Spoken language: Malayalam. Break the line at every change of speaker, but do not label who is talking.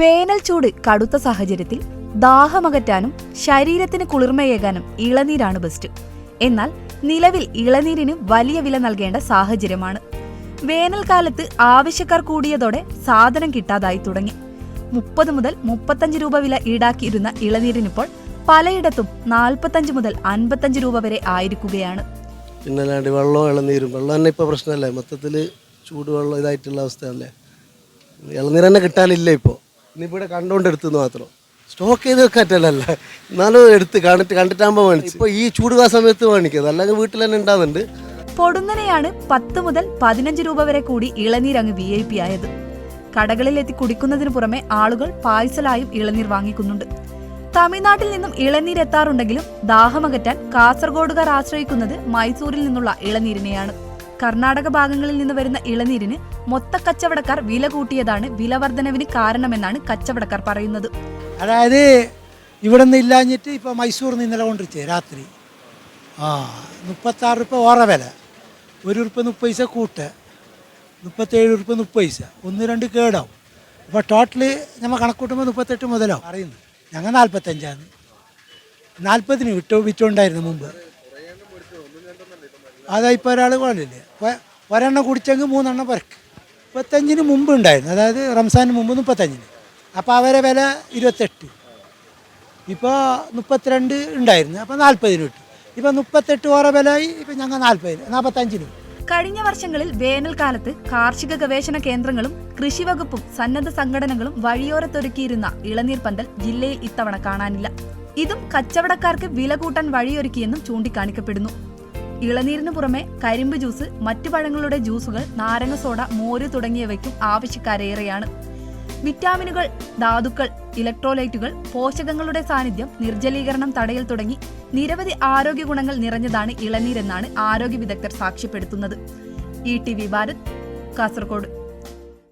വേനൽ ചൂട് കടുത്ത സാഹചര്യത്തിൽ ദാഹമകറ്റാനും ശരീരത്തിന് കുളിർമയേകാനും ഇളനീരാണ് ബെസ്റ്റ്. എന്നാൽ നിലവിൽ ഇളനീരിന് വലിയ വില നൽകേണ്ട സാഹചര്യമാണ്. വേനൽക്കാലത്ത് ആവശ്യക്കാർ കൂടിയതോടെ സാധനം കിട്ടാതായി തുടങ്ങി. മുപ്പത് മുതൽ മുപ്പത്തഞ്ച് രൂപ വില ഈടാക്കിയിരുന്ന ഇളനീരിനിപ്പോൾ പലയിടത്തും നാൽപ്പത്തഞ്ച് മുതൽ അൻപത്തഞ്ച് രൂപ വരെ ആയിരിക്കുകയാണ്.
പിന്നെ അല്ലാണ്ട് വെള്ളവും ഇളനീരും. വെള്ളം തന്നെ ഇപ്പോൾ പ്രശ്നമല്ലേ? മൊത്തത്തിൽ ചൂടുവെള്ളം ഇതായിട്ടുള്ള അവസ്ഥയല്ലേ? ഇളനീർ തന്നെ കിട്ടാനില്ല ഇപ്പോൾ ഇവിടെ കണ്ടോണ്ട് എടുത്തെന്ന് മാത്രം. സ്റ്റോക്ക് ചെയ്ത് വെക്കാറ്റല്ല എന്നാലും എടുത്ത് കണ്ടിട്ട് കണ്ടിട്ടാകുമ്പോൾ മേടിച്ചു. ഇപ്പോൾ ഈ ചൂട് കാ സമയത്ത് മേടിക്കുന്നത് അല്ലെങ്കിൽ വീട്ടിൽ തന്നെ ഉണ്ടാകുന്നുണ്ട്
പൊടുന്നനെയാണ് പത്ത് മുതൽ പതിനഞ്ച് രൂപ വരെ കൂടി ഇളനീർ അങ്ങ് വി ഐ പി ആയത്. കടകളിൽ എത്തി കുടിക്കുന്നതിന് പുറമെ ആളുകൾ പാഴ്സലായും ഇളനീർ വാങ്ങിക്കുന്നുണ്ട്. തമിഴ്നാട്ടിൽ നിന്നും ഇളനീർ എത്താറുണ്ടെങ്കിലും ദാഹമകറ്റാൻ കാസർഗോഡുകാർ ആശ്രയിക്കുന്നത് മൈസൂരിൽ നിന്നുള്ള ഇളനീരിനെയാണ്. കർണാടക ഭാഗങ്ങളിൽ നിന്ന് വരുന്ന ഇളനീരിന് മൊത്ത കച്ചവടക്കാർ വില കൂട്ടിയതാണ് വിലവർധനവിന് കാരണമെന്നാണ് കച്ചവടക്കാർ പറയുന്നത്.
അതായത് ഇവിടെ നിന്ന് ഇല്ലാഞ്ഞിട്ട് ഇപ്പോൾ മൈസൂരിൽ നിന്ന് ഇന്നലെ രാത്രി. ആ മുപ്പത്താറ് റുപ്യ ഓറ വില. ഒരു റുപ്യ മുപ്പത് പൈസ കൂട്ട്. മുപ്പത്തേഴ് റുപ്യ മുപ്പത് പൈസ. ഒന്ന് രണ്ട് കേടാവും. അപ്പോൾ ടോട്ടൽ നമ്മൾ കണക്കൂട്ടുമ്പോൾ മുപ്പത്തെട്ട് മുതലാവും. അറിയുന്നു ഞങ്ങൾ നാൽപ്പത്തഞ്ചാണ് നാൽപ്പതിന് വിറ്റോ വിറ്റുണ്ടായിരുന്നു മുമ്പ്. അതാ ഇപ്പോൾ ഒരാൾ കൊള്ളില്ലേ ഒരെണ്ണം കുടിച്ചെങ്കിൽ മൂന്നെണ്ണം പരക്ക് മുപ്പത്തഞ്ചിന് മുമ്പ് ഉണ്ടായിരുന്നു. അതായത് റംസാന് മുമ്പ് മുപ്പത്തഞ്ചിന്. അപ്പോൾ അവരെ വില ഇരുപത്തെട്ട്. ഇപ്പോൾ മുപ്പത്തിരണ്ട് ഉണ്ടായിരുന്നു. അപ്പോൾ നാൽപ്പതിന് കിട്ടും. ഇപ്പോൾ മുപ്പത്തെട്ട് ഓറ വിലയായി ഇപ്പം ഞങ്ങൾ നാൽപ്പതിന് നാൽപ്പത്തഞ്ചിന്
കഴിഞ്ഞ വർഷങ്ങളിൽ വേനൽക്കാലത്ത് കാർഷിക ഗവേഷണ കേന്ദ്രങ്ങളും കൃഷിവകുപ്പും സന്നദ്ധ സംഘടനകളും വഴിയോരത്തൊരുക്കിയിരുന്ന ഇളനീർ പന്തൽ ജില്ലയിൽ ഇത്തവണ കാണാനില്ല. ഇതും കച്ചവടക്കാർക്ക് വില കൂട്ടാൻ വഴിയൊരുക്കിയെന്നും ചൂണ്ടിക്കാണിക്കപ്പെടുന്നു. ഇളനീരിന് പുറമെ കരിമ്പ് ജ്യൂസ് മറ്റു പഴങ്ങളുടെ ജ്യൂസുകൾ നാരങ്ങ സോഡ മോര് തുടങ്ങിയവയ്ക്കും ആവശ്യക്കാരേറെയാണ്. വിറ്റാമിനുകൾ ധാതുക്കൾ ഇലക്ട്രോലൈറ്റുകൾ പോഷകങ്ങളുടെ സാന്നിധ്യം നിർജലീകരണം തടയൽ തുടങ്ങി നിരവധി ആരോഗ്യ ഗുണങ്ങൾ നിറഞ്ഞതാണ് ഇളനീരെന്നാണ് ആരോഗ്യ വിദഗ്ധർ സാക്ഷ്യപ്പെടുത്തുന്നത്. E T V Bharat Kasaragod.